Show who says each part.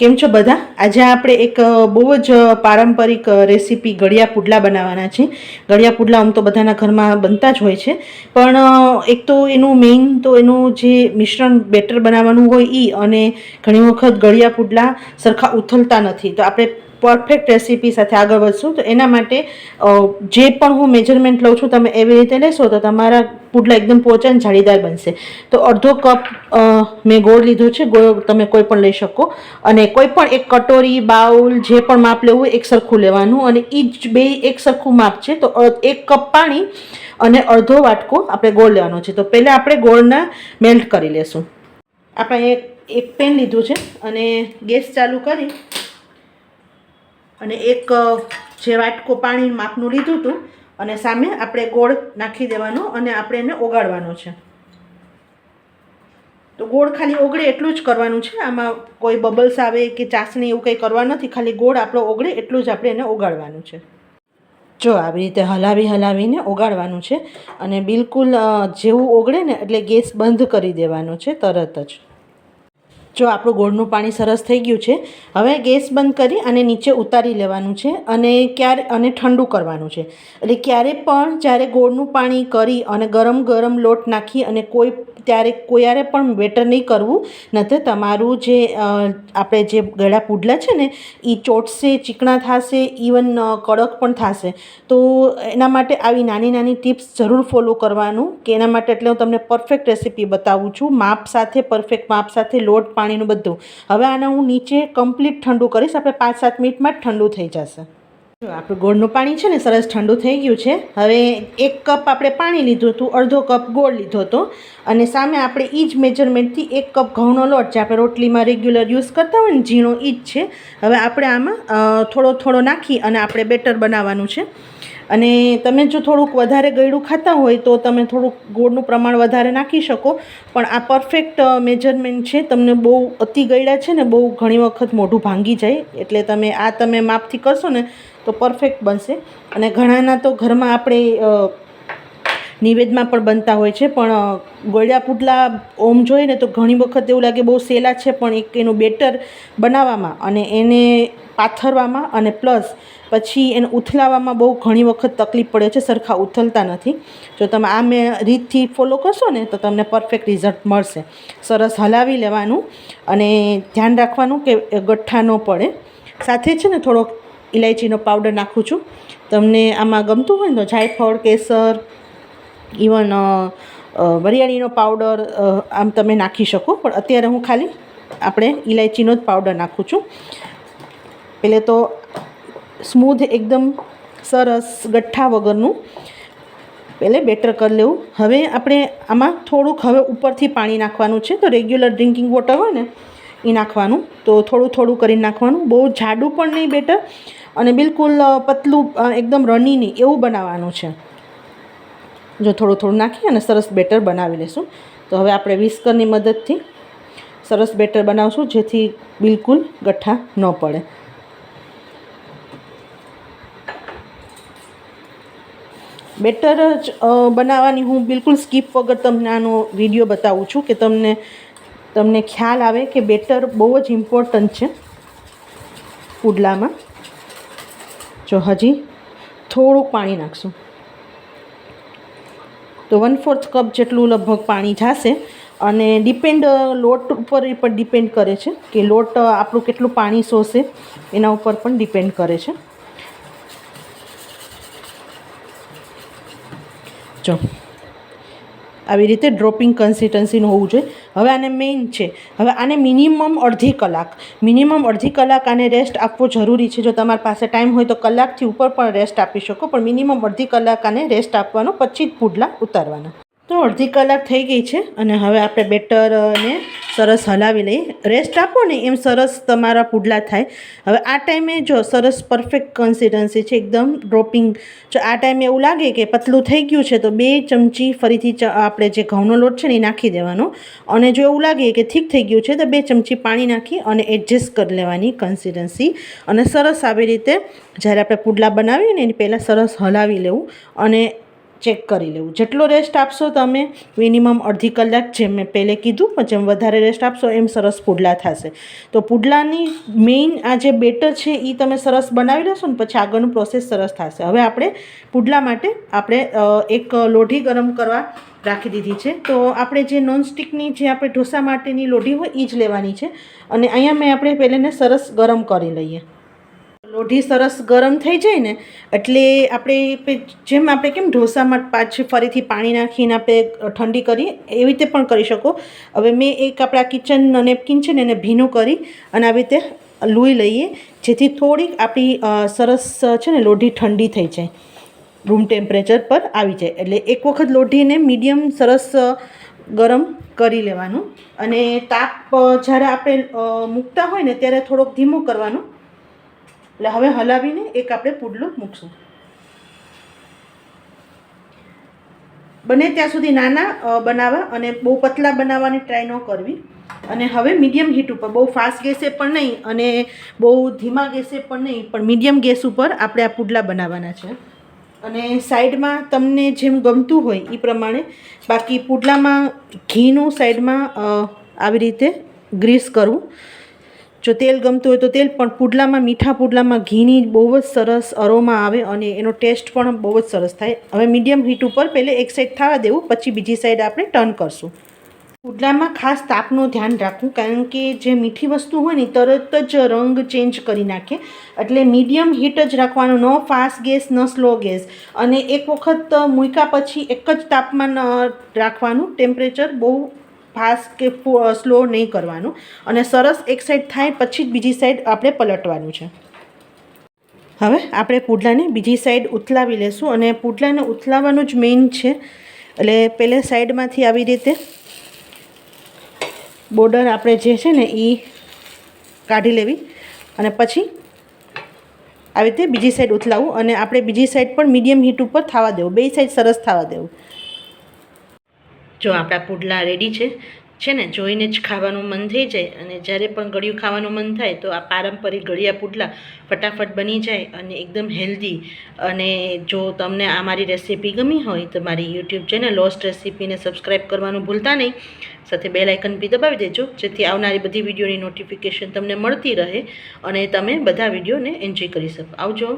Speaker 1: કેમ છો બધા? આજે આપણે એક બહુ જ પારંપરિક રેસીપી ગળિયા પુડલા બનાવવાના છે. ગળિયા પુડલા આમ તો બધાના ઘરમાં બનતા જ હોય છે. પણ એક તો એનું મેઇન તો એનું જે મિશ્રણ બેટર બનાવવાનું હોય એ અને ઘણી વખત ગળિયા પુડલા સરખા ઉથલતા નથી. તો આપણે પરફેક્ટ રેસીપી સાથે આગળ વધશું. તો એના માટે જે પણ હું મેજરમેન્ટ લઉં છું, તમે એવી રીતે લેશો તો તમારા પુડલા એકદમ પોચા અને જાળીદાર બનશે. તો અડધો કપ મેં ગોળ લીધો છે. ગોળ તમે કોઈ પણ લઈ શકો. અને કોઈ પણ એક કટોરી, બાઉલ, જે પણ માપ લેવું હોય, એક સરખું લેવાનું. અને એ જ બે એક સરખું માપ છે. તો એક કપ પાણી અને અડધો વાટકો આપણે ગોળ લેવાનો છે. તો પહેલાં આપણે ગોળના મેલ્ટ કરી લેશું. આપણે એક એક પેન લીધું છે. અને ગેસ ચાલુ કરી અને એક જે વાટકો પાણી માપનું લીધું હતું અને સામે આપણે ગોળ નાખી દેવાનો અને આપણે એને ઓગાળવાનો છે. તો ગોળ ખાલી ઓગળે એટલું જ કરવાનું છે. આમાં કોઈ બબલ્સ આવે કે ચાસણી એવું કંઈ કરવાનું નથી, ખાલી ગોળ આપણો ઓગળે એટલું જ આપણે એને ઓગાળવાનું છે. જો આવી રીતે હલાવી હલાવીને ઓગાળવાનું છે અને બિલકુલ જેવું ઓગળે ને એટલે ગેસ બંધ કરી દેવાનો છે તરત જ. જો આપણું ગોળનું પાણી સરસ થઈ ગયું છે, હવે ગેસ બંધ કરી અને નીચે ઉતારી લેવાનું છે અને ક્યારે, અને ઠંડુ કરવાનું છે. એટલે ક્યારે પણ જ્યારે ગોળનું પાણી કરી અને ગરમ ગરમ લોટ નાખી અને કોઈ, ત્યારે કોયારે પણ બેટર નહીં કરવું નથી તમારું જે આપણે જે ગળા પુડલા છે ને એ ચોટશે, ચીકણા થશે ઇવન કડક પણ થશે. તો એના માટે આવી નાની નાની ટિપ્સ જરૂર ફોલો કરવાનું, કે એના માટે એટલે હું તમને પરફેક્ટ રેસીપી બતાવું છું. માપ સાથે, પરફેક્ટ માપ સાથે લોટ પાણીનું બધું. હવે આને હું નીચે કમ્પ્લીટ ઠંડુ કરીશ. આપણે પાંચ સાત મિનિટમાં જ ઠંડુ થઈ જશે. આપણું ગોળનું પાણી છે ને, સરસ ઠંડુ થઈ ગયું છે. હવે એક કપ આપણે પાણી લીધું હતું, અડધો કપ ગોળ લીધો હતો. અને સામે આપણે એ જ મેજરમેન્ટથી એક કપ ઘઉંનો લોટ જે આપણે રોટલીમાં રેગ્યુલર યુઝ કરતા હોય ને, ઝીણો એ જ છે. હવે આપણે આમાં થોડો થોડો નાખી અને આપણે બેટર બનાવવાનું છે. અને તમે જો થોડુંક વધારે ગળ્યું ખાતા હોય તો તમે થોડુંક ગોળનું પ્રમાણ વધારે નાખી શકો. પણ આ પરફેક્ટ મેજરમેન્ટ છે. તમને બહુ અતિ ગળ્યા છે ને બહુ ઘણી વખત મોઢું ભાંગી જાય. એટલે તમે આ તમે માપથી કરશો ને તો પરફેક્ટ બનશે. અને ઘણાના તો ઘરમાં આપણે નિવેદમાં પણ બનતા હોય છે. પણ ગળ્યા પુડલા ઓમ જોઈએ ને તો ઘણી વખત એવું લાગે બહુ સહેલા છે, પણ એક એનું બેટર બનાવવામાં અને એને પાથરવામાં અને પ્લસ પછી એને ઉથલાવવામાં બહુ ઘણી વખત તકલીફ પડે છે, સરખા ઉથલતા નથી. જો તમે આ મેં રીતથી ફોલો કરશો ને, તો તમને પરફેક્ટ રિઝલ્ટ મળશે. સરસ હલાવી લેવાનું અને ધ્યાન રાખવાનું કે ગઠ્ઠા ન પડે. સાથે છે ને, થોડોક ઇલાયચીનો પાવડર નાખું છું. તમને આમાં ગમતું હોય ને તો જાયફળ, કેસર ઇવન વરિયાળીનો પાવડર આમ તમે નાખી શકો, પણ અત્યારે હું ખાલી આપણે ઇલાયચીનો જ પાવડર નાખું છું. પહેલે તો સ્મૂધ એકદમ સરસ ગઠ્ઠા વગરનું. પહેલે બેટર કરી લેવું. હવે આપણે આમાં થોડુંક હવે ઉપરથી પાણી નાખવાનું છે, તો રેગ્યુલર ડ્રિંકિંગ વોટર હોય ને એ નાખવાનું. તો થોડું થોડું કરીને નાખવાનું. બહુ જાડું પણ નહીં બેટર, અને બિલકુલ પતલું એકદમ રની નહીં, એવું બનાવવાનું છે. જો થોડું થોડું નાખી અને સરસ બેટર બનાવી લેશું. તો હવે આપણે વિસ્કરની મદદથી સરસ બેટર બનાવશું, જેથી બિલકુલ ગઠ્ઠા ન પડે. બેટર જ બનાવવાની હું બિલકુલ સ્કીપ વગર તમને આનો વીડિયો બતાવું છું કે તમને તમને ખ્યાલ આવે કે બેટર બહુ જ ઇમ્પોર્ટન્ટ છે પુડલામાં. જો હજી થોડુંક પાણી નાખશું. તો વન ફોર્થ કપ જેટલું લગભગ પાણી જાશે અને ડિપેન્ડ લોટ ઉપર પણ ડિપેન્ડ કરે છે કે લોટ આપણું કેટલું પાણી શોષે એના ઉપર પણ ડિપેન્ડ કરે છે. જો આવી રીતે ડ્રોપિંગ કન્સિસ્ટન્સીનું હોવું જોઈએ. હવે આને મેઇન છે. હવે આને મિનિમમ અડધી કલાક. મિનિમમ અડધી કલાક આને રેસ્ટ આપવો જરૂરી છે. જો તમારી પાસે ટાઈમ હોય તો કલાકથી ઉપર પણ રેસ્ટ આપી શકો, પણ મિનિમમ અડધી કલાક આને રેસ્ટ આપવાનો પછી જ પુડલા ઉતારવાના. તો અડધી કલાક થઈ ગઈ છે અને હવે આપણે બેટરને સરસ હલાવી લઈએ. રેસ્ટ આપો ને, એમ સરસ તમારા પુડલા થાય. હવે આ ટાઈમે જો સરસ પરફેક્ટ કન્સિસ્ટન્સી છે, એકદમ ડ્રોપિંગ જો આ ટાઈમે એવું લાગે કે પતલું થઈ ગયું છે, તો બે ચમચી ફરીથી આપણે જે ઘઉંનો લોટ છે ને, એ નાખી દેવાનો. અને જો એવું લાગે કે ઠીક થઈ ગયું છે, તો બે ચમચી પાણી નાખી અને એડજસ્ટ કરી લેવાની કન્સિસ્ટન્સી અને સરસ આવી રીતે જ્યારે આપણે પુડલા બનાવીએ ને, એની પહેલાં સરસ હલાવી લેવું. અને ચેક કરી લેવું. જેટલો રેસ્ટ આપશો તમે મિનિમમ અડધી કલાક જેમ મેં પહેલે કીધું જેમ વધારે રેસ્ટ આપશો એમ સરસ પુડલા થશે. તો પુડલાની મેઇન આ જે બેટર છે એ તમે સરસ બનાવી લેશો ને પછી આગળનું પ્રોસેસ સરસ થશે. હવે આપણે પુડલા માટે આપણે એક લોઢી ગરમ કરવા રાખી દીધી છે. તો આપણે જે નોનસ્ટિકની જે આપણે ઢોસા માટેની લોઢી હોય એ જ લેવાની છે. અને અહીંયા મેં આપણે પહેલેને સરસ ગરમ કરી લઈએ. લોઢી સરસ ગરમ થઈ જાય ને, એટલે આપણે જેમ આપણે કેમ ઢોસામાં પાછી ફરીથી પાણી નાખીને આપણે ઠંડી કરીએ એવી રીતે પણ કરી શકો. હવે મેં એક આપણા કિચન નેપકિન છે ને એને ભીનું કરી અને આવી રીતે લૂઈ લઈએ, જેથી થોડીક આપણી સરસ છે ને લોઢી ઠંડી થઈ જાય. રૂમ ટેમ્પરેચર પર આવી જાય, એટલે એક વખત લોઢીને મીડિયમ સરસ ગરમ કરી લેવાનું. અને તાપ જ્યારે આપણે મૂકતા હોય ને, ત્યારે થોડોક ધીમો કરવાનું. એટલે હવે હલાવીને એક આપણે પુડલું મૂકશું. બને ત્યાં સુધી નાના બનાવવા અને બહુ પતલા બનાવવાની ટ્રાય ન કરવી. અને હવે મીડિયમ હીટ ઉપર, બહુ ફાસ્ટ ગેસે પણ નહીં અને બહુ ધીમા ગેસે પણ નહીં, પણ મીડિયમ ગેસ ઉપર આપણે આ પુડલા બનાવવાના છે. અને સાઈડમાં તમને જેમ ગમતું હોય એ પ્રમાણે બાકી પુડલામાં ઘીનું સાઈડમાં આવી રીતે ગ્રીસ કરવું જો તેલ ગમતું હોય તો તેલ, પણ પુડલામાં, મીઠા પુડલામાં ઘીની બહુ જ સરસ અરોમા આવે અને એનો ટેસ્ટ પણ બહુ જ સરસ થાય. હવે મીડિયમ હીટ ઉપર પહેલે એક સાઈડ થવા દેવું, પછી બીજી સાઈડ આપણે ટર્ન કરશું. પુડલામાં ખાસ તાપનું ધ્યાન રાખવું, કારણ કે જે મીઠી વસ્તુ હોય ને તરત જ રંગ ચેન્જ કરી નાખે. એટલે મીડિયમ હીટ જ રાખવાનું, ન ફાસ્ટ ગેસ, ન સ્લો ગેસ. અને એક વખત મૂક્યા પછી એક જ તાપમાન રાખવાનું. ટેમ્પરેચર બહુ ફાસ્ટ કે સ્લો નહીં કરવાનું અને સરસ એક સાઈડ થાય પછી જ બીજી સાઈડ આપણે પલટવાનું છે. હવે આપણે પુડલાને બીજી સાઈડ ઉથલાવી લેશું અને પુડલાને ઉથલાવવાનું જ મેઇન છે. એટલે પહેલે સાઈડમાંથી આવી રીતે બોર્ડર આપણે જે છે ને એ કાઢી લેવી અને પછી આવી રીતે બીજી સાઈડ ઉથલાવું અને આપણે બીજી સાઈડ પણ મીડિયમ હીટ ઉપર થવા દેવું. બે સાઈડ સરસ થવા દેવું. જો આપણા પુડલા રેડી છે છે ને, જોઈને જ ખાવાનું મન થઈ જાય અને જ્યારે પણ ગળ્યું ખાવાનું મન થાય તો આ પારંપરિક ગળિયા પુડલા ફટાફટ બની જાય અને એકદમ હેલ્ધી અને જો તમને આ મારી રેસીપી ગમી હોય તો મારી યુટ્યુબ ચેનલ લોસ્ટ રેસીપીને સબસ્ક્રાઈબ કરવાનું ભૂલતા નહીં. સાથે બેલ આઇકન બી દબાવી દેજો, જેથી આવનારી બધી વિડીયોની નોટિફિકેશન તમને મળતી રહે અને તમે બધા વિડીયોને એન્જોય કરી શકો. આવજો.